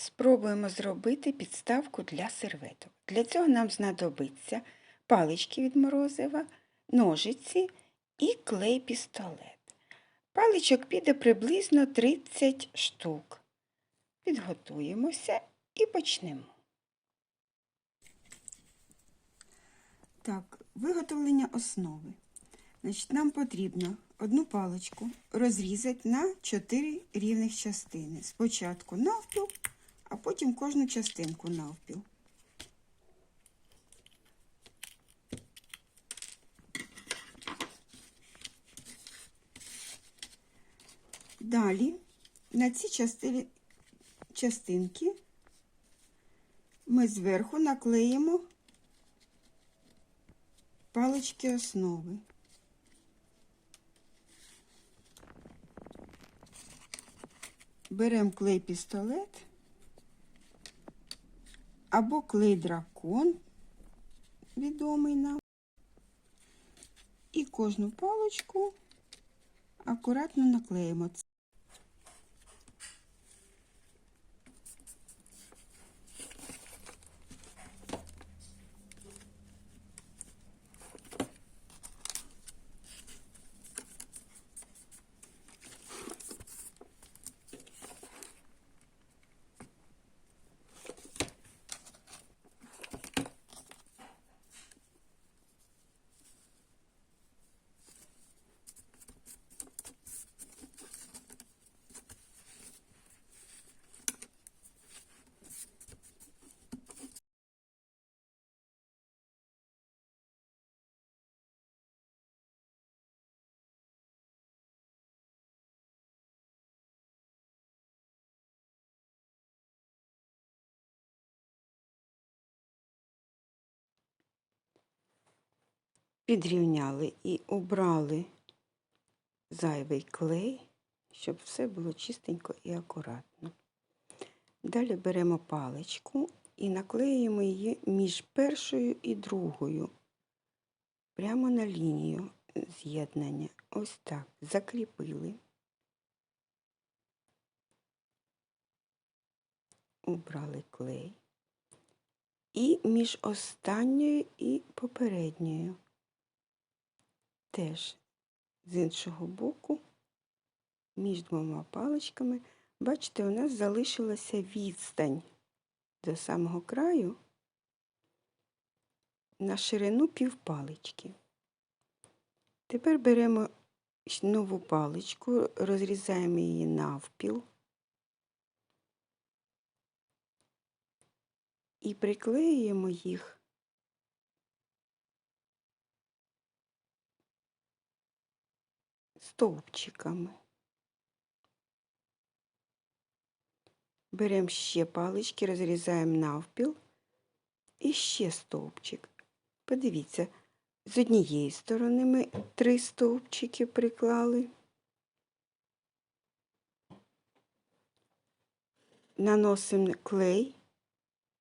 Спробуємо зробити підставку для серветок. Для цього нам знадобиться палички від морозива, ножиці і клей-пістолет. Паличок піде приблизно 30 штук. Підготуємося і почнемо. Так, виготовлення основи. Значить, нам потрібно одну паличку розрізати на 4 рівних частини. Спочатку навпіл, а потім кожну частинку навпіл. Далі на ці частини, частинки ми зверху наклеїмо палички основи. Беремо клей пістолет або клей дракон, відомий нам, і кожну паличку акуратно наклеїмо. Підрівняли і обрали зайвий клей, щоб все було чистенько і акуратно. Далі беремо паличку і наклеїмо її між першою і другою, прямо на лінію з'єднання. Ось так, закріпили. Убрали клей. І між останньою і попередньою. Теж з іншого боку, між двома паличками, бачите, у нас залишилася відстань до самого краю на ширину півпалички. Тепер беремо нову паличку, розрізаємо її навпіл. і приклеюємо їх стовпчиками. Беремо ще палички, розрізаємо навпіл і ще стовпчик. Подивіться, з однієї сторони ми три стовпчики приклали. Наносимо клей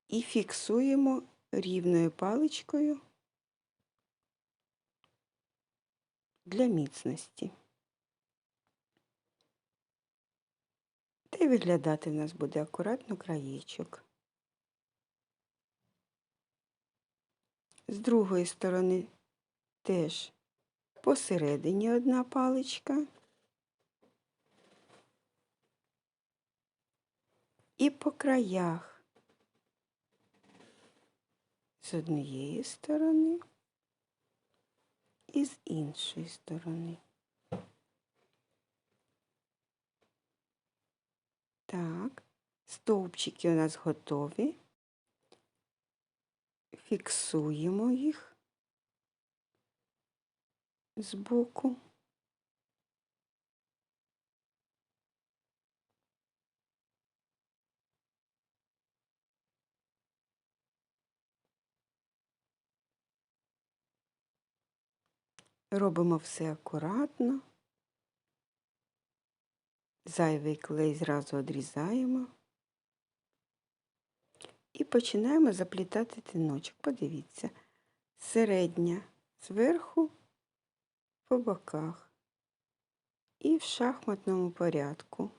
і фіксуємо рівною паличкою для міцності. Й виглядати в нас буде акуратно краєчок. З другої сторони теж посередині одна паличка. І по краях з однієї сторони і з іншої сторони. Так, стовпчики у нас готові. Фіксуємо їх збоку. Робимо все акуратно. Зайвий клей зразу відрізаємо і починаємо заплітати тиночок. Подивіться, середня зверху по боках і в шахматному порядку.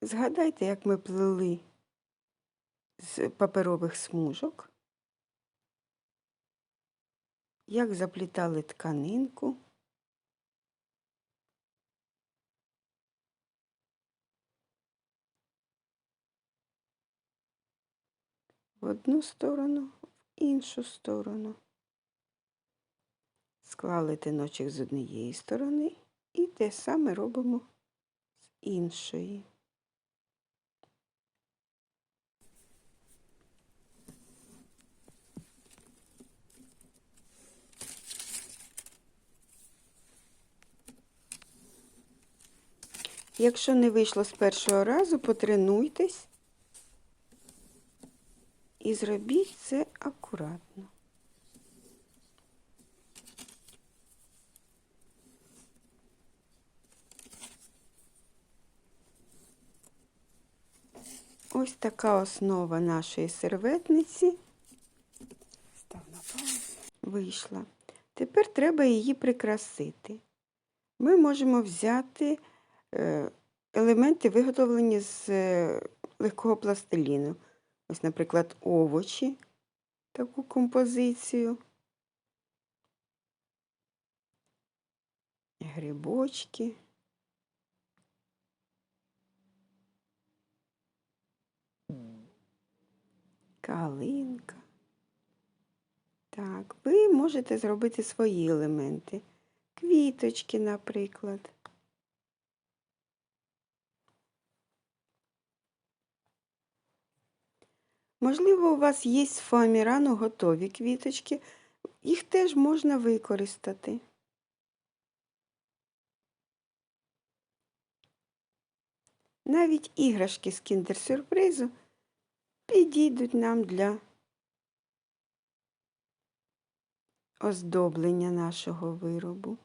Згадайте, як ми плели з паперових смужок, як заплітали тканинку. В одну сторону, в іншу сторону. Склали тиночок з однієї сторони і те саме робимо з іншої. Якщо не вийшло з першого разу, потренуйтесь і зробіть це акуратно. Ось така основа нашої серветниці вийшла. Тепер треба її прикрасити. Ми можемо взяти е, елементи, виготовлені з е, легкого пластиліну. Ось, наприклад, овочі, таку композицію, грибочки. Калинка. Так, ви можете зробити свої елементи. Квіточки, наприклад. Можливо, у вас є з фоамірану готові квіточки, їх теж можна використати. Навіть іграшки з кіндер-сюрпризу підійдуть нам для оздоблення нашого виробу.